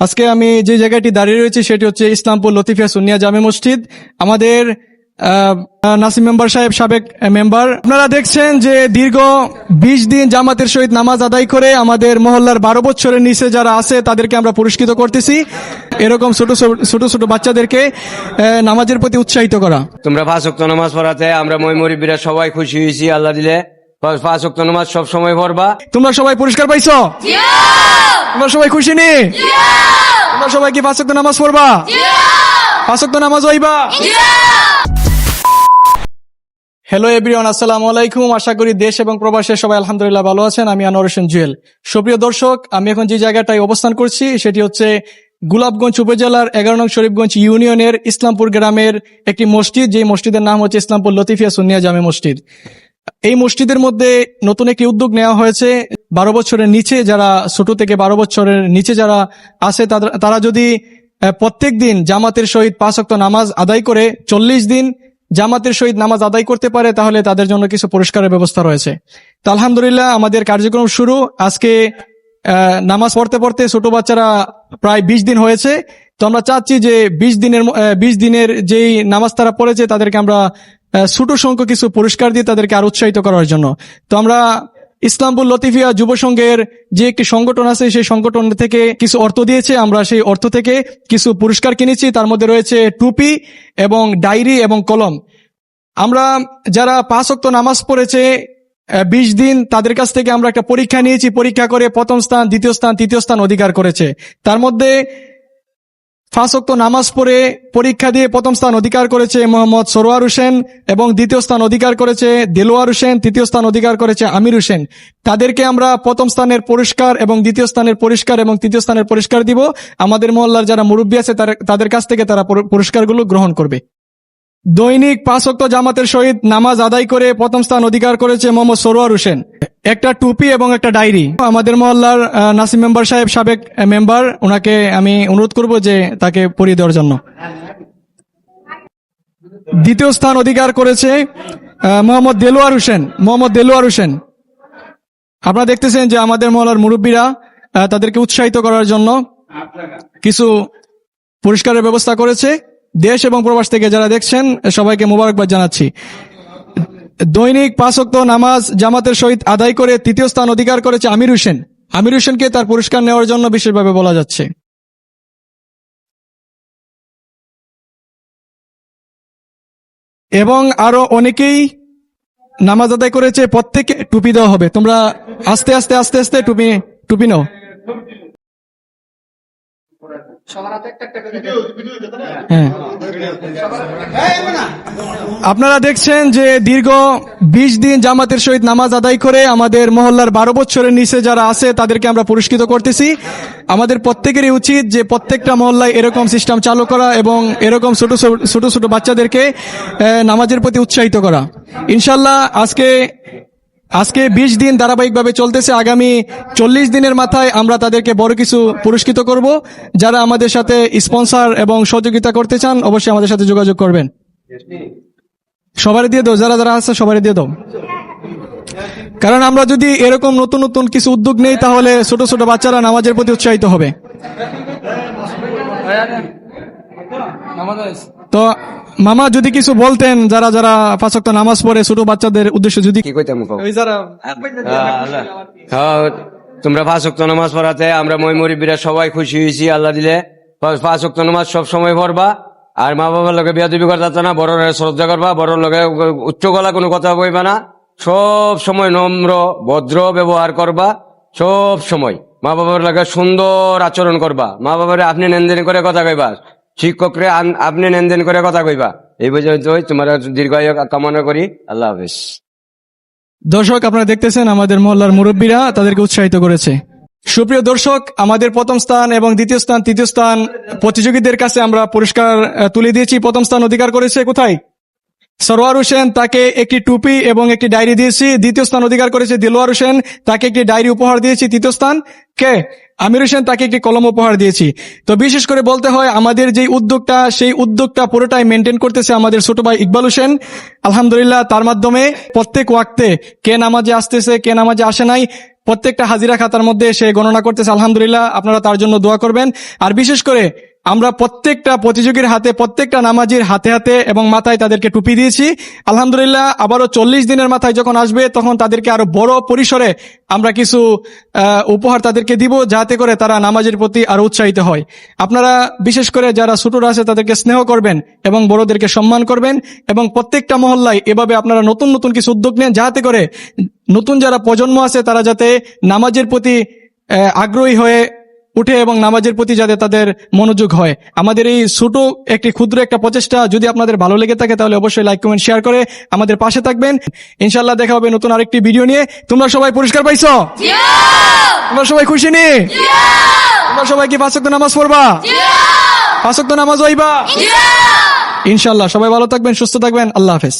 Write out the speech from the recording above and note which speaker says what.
Speaker 1: আজকে আমি যে জায়গাটি দাঁড়িয়ে রয়েছি সেটি হচ্ছে ইসলামপুর লতিফিয়া সুনিয়া জামে মসজিদ। আমাদের নাসিম মেম্বার সাহেব, সাবেক মেম্বার। আপনারা দেখছেন যে দীর্ঘ বিশ দিন জামাতের সহিত নামাজ আদায় করে আমাদের মহল্লার বারো বছরের নিচে যারা আছে, তাদেরকে আমরা পুরস্কৃত করতেছি। এরকম ছোট, ছোট- ছোট বাচ্চাদেরকে নামাজের প্রতি উৎসাহিত করা।
Speaker 2: তোমরা অক্ট নামাজ পড়াতে, আমরা মই মরিবিরা সবাই খুশি হয়েছি, আল্লাহ দিলে। পাঁচ- পাঁচ নামাজ সব সময় পড়বা।
Speaker 1: তোমরা সবাই পুরস্কার পাইছো? তোমরা সবাই খুশি নি? তোমরা সবাই কি পাঁচক্ত নামাজ পড়বা? পাঁচক্ত নামাজ হইবা? হ্যালো এভরিওয়ান আসসালামু আলাইকুম। আশা করি দেশ এবং প্রবাসে সবাই আলহামদুলিল্লাহ ভালো আছেন। আমি আনোয়ার হোসেন জুয়েল। সুপ্রিয় দর্শক আমি এখন যে জায়গাটায় অবস্থান করছি সেটি হচ্ছে গুলাবগঞ্জ উপজেলার এগারো নং শরীফগঞ্জ ইউনিয়নের ইসলামপুর গ্রামের একটি মসজিদ। যে মসজিদের নাম হচ্ছে ইসলামপুর লতিফিয়া সুনিয়া জামে মসজিদ। এই মসজিদের মধ্যে নতুন একটি উদ্যোগ নেওয়া হয়েছে। বারো বছরের নিচে যারা, ছোট থেকে বারো বছরের নিচে যারা আছে তারা যদি প্রত্যেক দিন জামাতের সহিত পাঁচ অক্ত নামাজ আদায় করে চল্লিশ দিন জামাতের সহিত নামাজ আদায় করতে পারে, তাহলে তাদের জন্য কিছু পুরস্কারের ব্যবস্থা রয়েছে। তো আলহামদুলিল্লাহ আমাদের কার্যক্রম শুরু। আজকে নামাজ পড়তে পড়তে ছোট বাচ্চারা প্রায় বিশ দিন হয়েছে। তো আমরা চাচ্ছি যে বিশ দিনের বিশ দিনের যেই নামাজ তারা পড়েছে, তাদেরকে আমরা ছোট সংখ্যক কিছু পুরস্কার দিয়ে তাদেরকে আর উৎসাহিত করার জন্য। তো আমরা ইসলামপুর লতিফিয়া যুব সংঘের যে একটি সংগঠন আছে, সেই সংগঠন থেকে কিছু অর্থ দিয়েছে। আমরা সেই অর্থ থেকে কিছু পুরস্কার কিনেছি। তার মধ্যে রয়েছে টুপি এবং ডায়েরি এবং কলম। আমরা যারা পাঁচ অক্ত নামাজ পড়েছে বিশ দিন তাদের কাছ থেকে আমরা একটা পরীক্ষা নিয়েছি। পরীক্ষা করে প্রথম স্থান, দ্বিতীয় স্থান, তৃতীয় স্থান অধিকার করেছে। তার মধ্যে অক্ত নামাজ পড়ে পরীক্ষা দিয়ে প্রথম স্থান অধিকার করেছে মোহাম্মদ সরোয়ার হোসেন এবং দ্বিতীয় স্থান অধিকার করেছে দেলোয়ার হোসেন, তৃতীয় স্থান অধিকার করেছে আমির হোসেন। তাদেরকে আমরা প্রথম স্থানের পুরস্কার এবং দ্বিতীয় স্থানের পুরস্কার এবং তৃতীয় স্থানের পুরস্কার দিব। আমাদের মহল্লার যারা মুরব্বী আছে তাদের কাছ থেকে তারা পুরস্কারগুলো গ্রহণ করবে। দৈনিক পাঁচ অক্ত জামাতের সহিত নামাজ আদায় করে প্রথম স্থান অধিকার করেছে মোহাম্মদ সরোয়ার হোসেন। একটা টুপি এবং একটা ডায়েরি। আমাদের মহল্লার নাসিম মেম্বার সাহেব সাবেক মেম্বার ওনাকে আমি অনুরোধ করব যে তাকে পরিয়ে দেওয়ার জন্য। দ্বিতীয় স্থান অধিকার করেছে মোহাম্মদ দেলোয়ার হোসেন, মোহাম্মদ দেলোয়ার হোসেন। আপনারা দেখতেছেন যে আমাদের মহল্লার মুরব্বীরা তাদেরকে উৎসাহিত করার জন্য কিছু পুরস্কারের ব্যবস্থা করেছে। দেশ এবং প্রবাস থেকে যারা দেখছেন, সবাইকে মোবারকবাদ জানাচ্ছি। দৈনিক পাঁচ ওয়াক্ত নামাজ জামাতের সহিত আদায় করে তৃতীয় স্থান অধিকার করেছে আমির হোসেন। আমির হোসেনকে তার পুরস্কার নেওয়ার জন্য বিশেষভাবে বলা যাচ্ছে। এবং আরও অনেকেই নামাজ আদায় করেছে প্রত্যেকে টুপি দেওয়া হবে। তোমরা আস্তে আস্তে আস্তে আস্তে টুপি টুপি নাও। আপনারা দেখছেন যে দীর্ঘ বিশ দিন জামাতের সহিত নামাজ আদায় করে আমাদের মহল্লার বারো বছরের নিচে যারা আছে তাদেরকে আমরা পুরস্কৃত করতেছি। আমাদের প্রত্যেকেরই উচিত যে প্রত্যেকটা মহল্লায় এরকম সিস্টেম চালু করা এবং এরকম ছোট ছোট- ছোট ছোট বাচ্চাদেরকে নামাজের প্রতি উৎসাহিত করা। ইনশাল্লাহ আজকে আজকে বিশ দিন ধারাবাহিকভাবে চলতেছে। আগামী চল্লিশ দিনের মাথায় আমরা তাদেরকে বড় কিছু পুরস্কৃত করব। যারা আমাদের সাথে স্পন্সর এবং সহযোগিতা করতে চান, অবশ্যই আমাদের সাথে যোগাযোগ করবেন। সবারই দিয়ে দাও, যারা যারা আছে সবারই দিয়ে দাও। কারণ আমরা যদি এরকম নতুন নতুন কিছু উদ্যোগ নেই, তাহলে ছোট ছোট বাচ্চারা নামাজের প্রতি উৎসাহিত হবে। তো মামা যদি কিছু বলতেন যারা যারা পাঁচক্ত নামাজ পড়ে ছোট বাচ্চাদের উদ্দেশ্যে যদি
Speaker 2: কি কইতাম
Speaker 1: ওই যারা
Speaker 2: হ্যাঁ, তোমরা পাঁচ নামাজ পড়াতে আমরা মই মরিবিরা সবাই খুশি হয়েছি আল্লাহ দিলে। পাঁচ- পাঁচ নামাজ সব সময় পড়বা আর মা বাবার লগে বিয়া দিবি করতে না বড় শ্রদ্ধা করবা বড় লগে উচ্চ গলা কোনো কথা কইবা না। সব সময় নম্র ভদ্র ব্যবহার করবা সব সময়। মা বাবার লগে সুন্দর আচরণ করবা। মা বাবার আপনি লেনদেন করে কথা কইবা। শিক্ষকরে আপনি লেনদেন করে কথা কইবা। এই পর্যন্ত তোমার দীর্ঘায়ু কামনা করি। আল্লাহ হাফিজ।
Speaker 1: দর্শক, আপনারা দেখতেছেন আমাদের মহল্লার মুরব্বীরা তাদেরকে উৎসাহিত করেছে। সুপ্রিয় দর্শক, আমাদের প্রথম স্থান এবং দ্বিতীয় স্থান, তৃতীয় স্থান প্রতিযোগীদের কাছে আমরা পুরস্কার তুলে দিয়েছি। প্রথম স্থান অধিকার করেছে কোথায়? সরোয়ার হোসেন, তাকে একটি টুপি এবং একটি ডায়েরি দিয়েছি। দ্বিতীয় স্থান অধিকার করেছে দিলোয়ার হোসেন, তাকে একটি ডায়েরি উপহার দিয়েছি। তৃতীয় স্থান কে? আমির হোসেন তাকে একটি কলম উপহার দিয়েছি। তো বিশেষ করে বলতে হয়, আমাদের যে উদ্যোগটা, সেই উদ্যোগটা পুরোটাই মেনটেন করতেছে আমাদের ছোট ভাই ইকবাল হোসেন। আলহামদুলিল্লাহ, তার মাধ্যমে প্রত্যেক ওয়াক্তে কে নামাজে আসতেছে, কে নামাজে আসে নাই, প্রত্যেকটা হাজিরা খাতার মধ্যে সে গণনা করতেছে। আলহামদুলিল্লাহ, আপনারা তার জন্য দোয়া করবেন। আর বিশেষ করে আমরা প্রত্যেকটা প্রতিযোগীর হাতে, প্রত্যেকটা নামাজির হাতে হাতে এবং মাথায় তাদেরকে টুপি দিয়েছি। আলহামদুলিল্লাহ, আবারও চল্লিশ দিনের মাথায় যখন আসবে, তখন তাদেরকে আরও বড় পরিসরে আমরা কিছু উপহার তাদেরকে দিব, যাতে করে তারা নামাজের প্রতি আরও উৎসাহিত হয়। আপনারা, বিশেষ করে যারা ছোটরা আছে, তাদেরকে স্নেহ করবেন এবং বড়দেরকে সম্মান করবেন এবং প্রত্যেকটা মহল্লায় এভাবে আপনারা নতুন নতুন কিছু উদ্যোগ নেন, যাতে করে নতুন যারা প্রজন্ম আছে, তারা যাতে নামাজের প্রতি আগ্রহী হয়ে উঠে এবং নামাজের প্রতি যাতে তাদের মনোযোগ হয়। আমাদের এই ছোট একটি ক্ষুদ্র একটা প্রচেষ্টা যদি আপনাদের ভালো লেগে থাকে তাহলে অবশ্যই লাইক কমেন্ট শেয়ার করে আমাদের পাশে থাকবেন। ইনশাল্লাহ দেখা হবে নতুন আরেকটি ভিডিও নিয়ে। তোমরা সবাই পুরস্কার পাইছ? তোমরা সবাই খুশি নি? তোমরা সবাই কি পাঁচক্ত নামাজ পড়বা? পাঁচক্ত নামাজ হইবা? ইনশাল্লাহ সবাই ভালো থাকবেন সুস্থ থাকবেন। আল্লাহ হাফেজ।